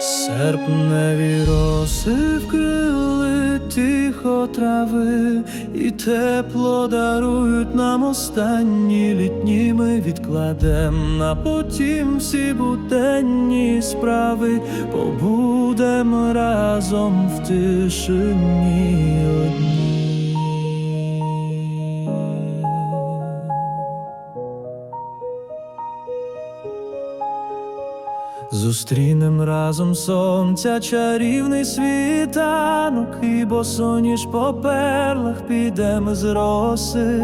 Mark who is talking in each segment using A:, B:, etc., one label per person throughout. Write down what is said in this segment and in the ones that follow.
A: Серпневі роси вкрили тихо трави, і тепло дарують нам останні літні ми відкладем на потім всі буденні справи, побудем разом в тишині одні. Зустрінем разом сонця чарівний світанок, і босоніж по перлах підем з роси,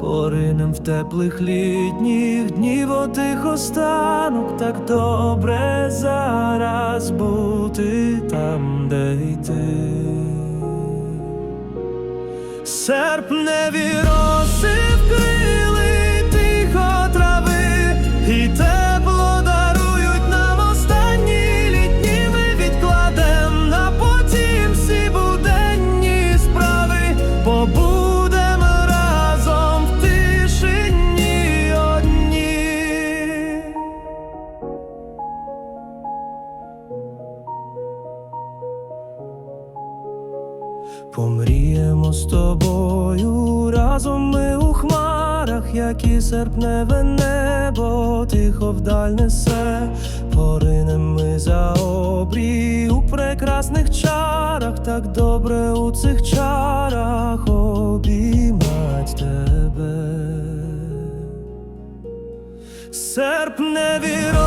A: поринем в теплих літніх днів отих останок, так добре зараз бути там, де йти. Серпневі роси Помріємо з тобою разом ми у хмарах, як і серпневе небо, тихо вдаль несе, поринем ми за обрій у прекрасних чарах, так добре у цих чарах обіймать тебе. Серпневі роси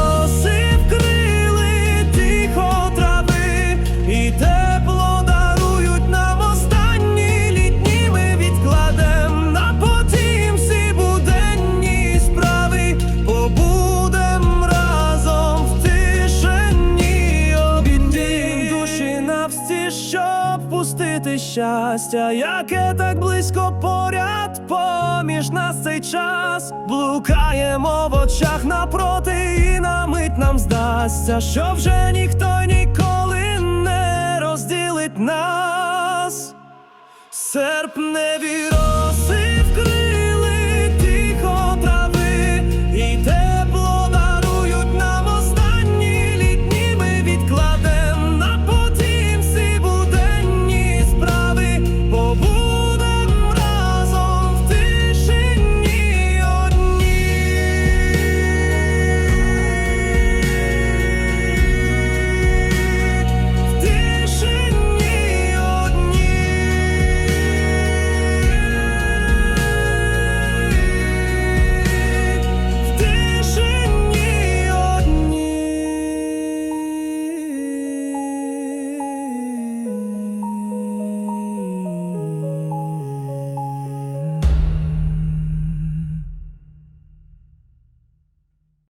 A: пустити щастя, яке так близько поряд поміж нас цей час блукаємо в очах напроти, і на мить нам здасться, що вже ніхто ніколи не розділить нас. Серпневі